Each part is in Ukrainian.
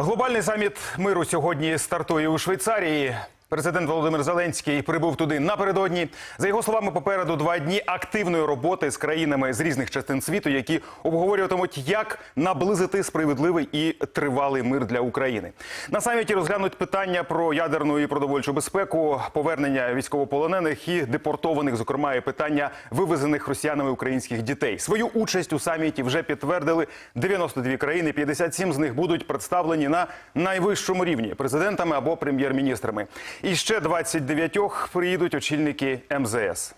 Глобальний саміт миру сьогодні стартує у Швейцарії. Президент Володимир Зеленський прибув туди напередодні. За його словами, попереду два дні активної роботи з країнами з різних частин світу, які обговорюватимуть, як наблизити справедливий і тривалий мир для України. На саміті розглянуть питання про ядерну і продовольчу безпеку, повернення військовополонених і депортованих, зокрема, і питання вивезених росіянами українських дітей. Свою участь у саміті вже підтвердили 92 країни. 57 з них будуть представлені на найвищому рівні президентами або прем'єр-міністрами. І ще 29 приїдуть очільники МЗС.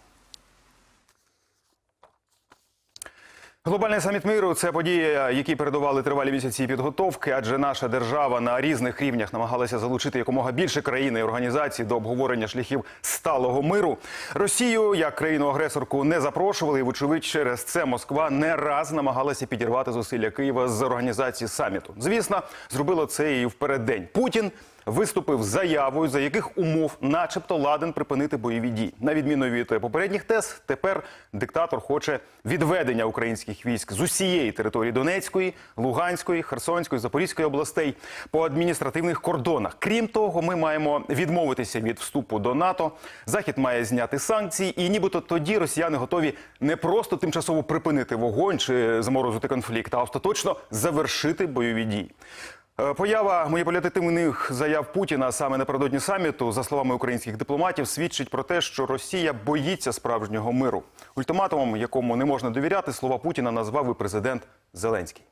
Глобальний саміт миру це подія, які передували тривалі місяці підготовки, адже наша держава на різних рівнях намагалася залучити якомога більше країн і організацій до обговорення шляхів сталого миру. Росію як країну-агресорку не запрошували. і, Вочевидь, через це Москва не раз намагалася підірвати зусилля Києва з організації саміту. Звісно, зробило це і в переддень. Путін виступив з заявою, за яких умов, начебто, ладен припинити бойові дії. На відміну від попередніх тез, тепер диктатор хоче відведення українських військ з усієї території Донецької, Луганської, Херсонської, Запорізької областей по адміністративних кордонах. Крім того, ми маємо відмовитися від вступу до НАТО. Захід має зняти санкції, і нібито тоді росіяни готові не просто тимчасово припинити вогонь чи заморозити конфлікт, а остаточно завершити бойові дії. Е, Поява маніпулятивних заяв Путіна саме напередодні саміту, за словами українських дипломатів, свідчить про те, що Росія боїться справжнього миру. Ультиматумом, якому не можна довіряти, слова Путіна назвав і президент Зеленський.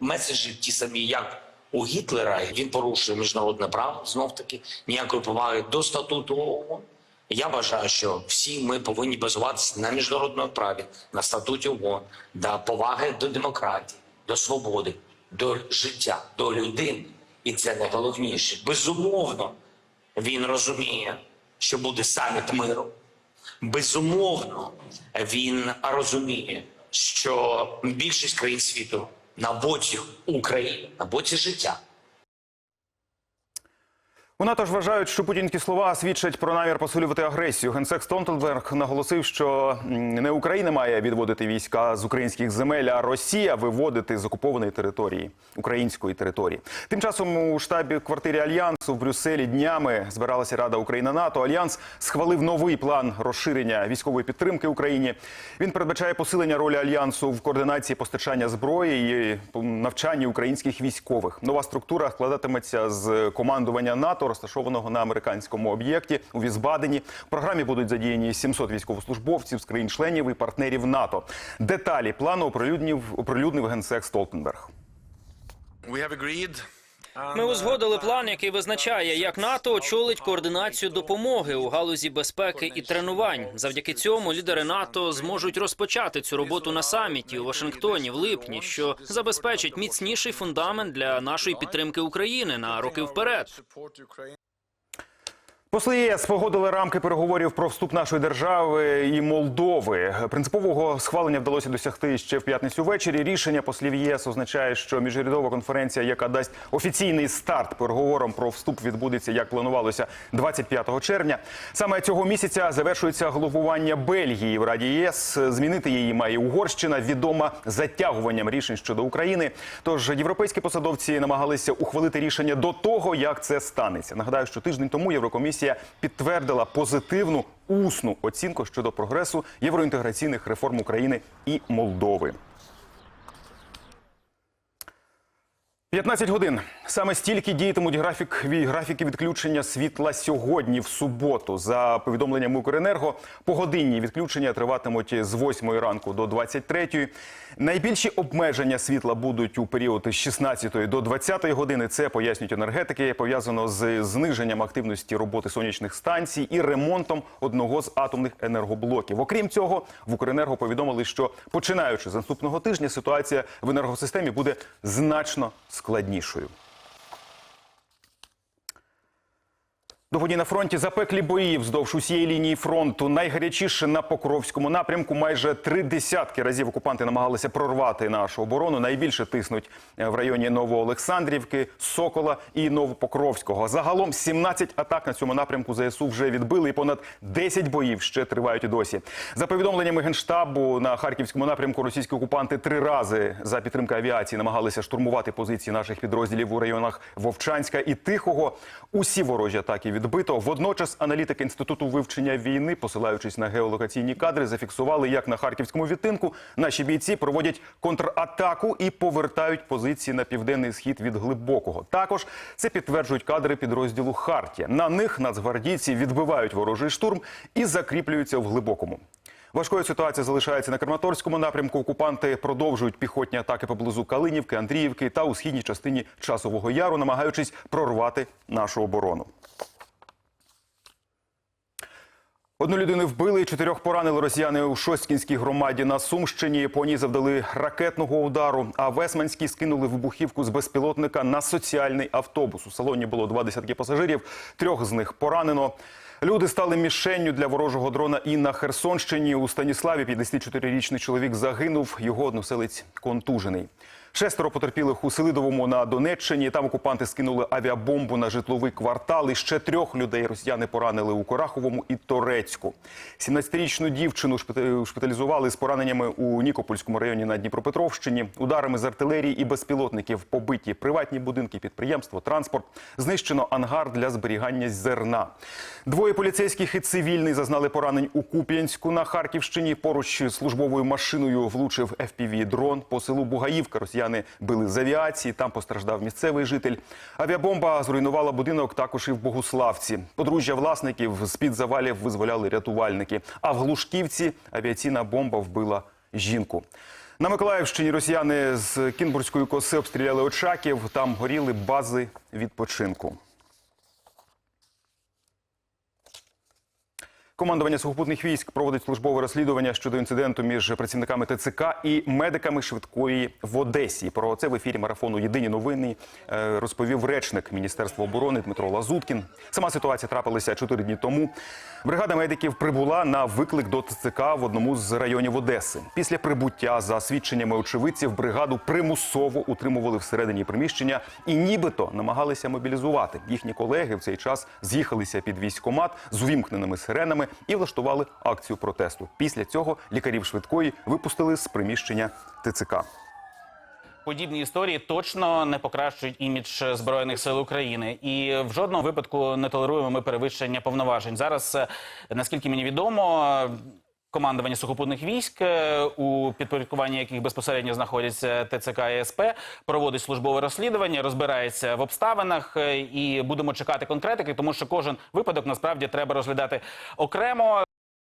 меседжі ті самі, як у Гітлера, він порушує міжнародне право, знов таки ніякої поваги до статуту ООН. Я вважаю, що всі ми повинні базуватися на міжнародному праві, на статуті ООН, на поваги до демократії, до свободи, до життя, до людини. І це найголовніше. Безумовно, він розуміє, що буде саміт миру. Безумовно, він розуміє, що більшість країн світу на боці України, на боці життя. У НАТО ж вважають, що путінські слова свідчать про намір посилювати агресію. Генсек Столтенберг наголосив, що не Україна має відводити війська з українських земель, а Росія виводити з окупованої території української території. Тим часом у штабі квартирі альянсу в Брюсселі днями збиралася Рада Україна НАТО. Альянс схвалив новий план розширення військової підтримки Україні. Він передбачає посилення ролі альянсу в координації постачання зброї і навчанні українських військових. Нова структура складатиметься з командування НАТО, розташованого на американському об'єкті у Візбадені. В програмі будуть задіяні 700 військовослужбовців з країн-членів і партнерів НАТО. Деталі плану оприлюднив, оприлюднив генсек Столтенберг. Ми узгодили план, який визначає, як НАТО очолить координацію допомоги у галузі безпеки і тренувань. Завдяки цьому лідери НАТО зможуть розпочати цю роботу на саміті у Вашингтоні в липні, що забезпечить міцніший фундамент для нашої підтримки України на роки вперед. Посли ЄС погодили рамки переговорів про вступ нашої держави і Молдови. Принципового схвалення вдалося досягти ще в п'ятницю ввечері. Рішення послів ЄС означає, що міжурядова конференція, яка дасть офіційний старт переговорам про вступ, відбудеться як планувалося 25 червня. Саме цього місяця завершується головування Бельгії в Раді ЄС. Змінити її має Угорщина, відома затягуванням рішень щодо України. Тож європейські посадовці намагалися ухвалити рішення до того, як це станеться. Нагадаю, що тиждень тому Єврокомісія підтвердила позитивну усну оцінку щодо прогресу євроінтеграційних реформ України і Молдови. 15 годин. Саме стільки діятимуть графік графіки відключення світла сьогодні, в суботу. За повідомленням Укренерго, погодинні відключення триватимуть з 8 ранку до 23. Найбільші обмеження світла будуть у період з 16 до 20 години. Це пояснюють енергетики. Пов'язано з зниженням активності роботи сонячних станцій і ремонтом одного з атомних енергоблоків. Окрім цього, в Укренерго повідомили, що починаючи з наступного тижня ситуація в енергосистемі буде значно складнішою. До воді на фронті запеклі бої вздовж усієї лінії фронту. Найгарячіше на Покровському напрямку. Майже три десятки разів окупанти намагалися прорвати нашу оборону. Найбільше тиснуть е, в районі Новоолександрівки, Сокола і Новопокровського. Загалом 17 атак на цьому напрямку ЗСУ вже відбили, і понад 10 боїв ще тривають і досі. За повідомленнями генштабу на харківському напрямку, російські окупанти три рази за підтримки авіації намагалися штурмувати позиції наших підрозділів у районах Вовчанська і Тихого. Усі ворожі атаки відбито. Водночас аналітики інституту вивчення війни, посилаючись на геолокаційні кадри, зафіксували, як на харківському відтинку наші бійці проводять контратаку і повертають позиції на південний схід від глибокого. Також це підтверджують кадри підрозділу Хартія. На них нацгвардійці відбивають ворожий штурм і закріплюються в глибокому. Важкою ситуація залишається на Краматорському напрямку. Окупанти продовжують піхотні атаки поблизу Калинівки, Андріївки та у східній частині Часового Яру, намагаючись прорвати нашу оборону. Одну людину вбили, чотирьох поранили росіяни у Шосткінській громаді на Сумщині. По ній завдали ракетного удару. А в Есманській скинули вибухівку з безпілотника на соціальний автобус. У салоні було два десятки пасажирів. Трьох з них поранено. Люди стали мішенню для ворожого дрона і на Херсонщині. У Станіславі 54-річний чоловік загинув. Його односелець контужений. Шестеро потерпілих у Селидовому на Донеччині. Там окупанти скинули авіабомбу на житловий квартал. І ще трьох людей росіяни поранили у Кораховому і Торецьку. 17-річну дівчину шпиталізували з пораненнями у Нікопольському районі на Дніпропетровщині. Ударами з артилерії і безпілотників побиті приватні будинки, підприємство, транспорт. Знищено ангар для зберігання зерна. Двоє поліцейських і цивільний зазнали поранень у Куп'янську на Харківщині. Поруч з службовою машиною влучив FPV-дрон по селу Бугаївка. Росіяни били з авіації. Там постраждав місцевий житель. Авіабомба зруйнувала будинок також і в Богуславці. Подружжя власників з під завалів визволяли рятувальники. А в Глушківці авіаційна бомба вбила жінку. На Миколаївщині росіяни з Кінбурзької коси обстріляли Очаків. Там горіли бази відпочинку. Командування сухопутних військ проводить службове розслідування щодо інциденту між працівниками ТЦК і медиками швидкої в Одесі. Про це в ефірі марафону Єдині новини е, розповів речник Міністерства оборони Дмитро Лазуткін. Сама ситуація трапилася чотири дні тому. Бригада медиків прибула на виклик до ТЦК в одному з районів Одеси. Після прибуття, за свідченнями очевидців, бригаду примусово утримували всередині приміщення і нібито намагалися мобілізувати. Їхні колеги в цей час з'їхалися під військкомат з увімкненими сиренами і влаштували акцію протесту. Після цього лікарів швидкої випустили з приміщення ТЦК. Подібні історії точно не покращують імідж збройних сил України, і в жодному випадку не толеруємо ми перевищення повноважень. Зараз, е, наскільки мені відомо. Командування сухопутних військ, е, у підпорядкуванні яких безпосередньо знаходяться ТЦК і СП, проводить службове розслідування, розбирається в обставинах, е, і будемо чекати конкретики, тому що кожен випадок насправді треба розглядати окремо.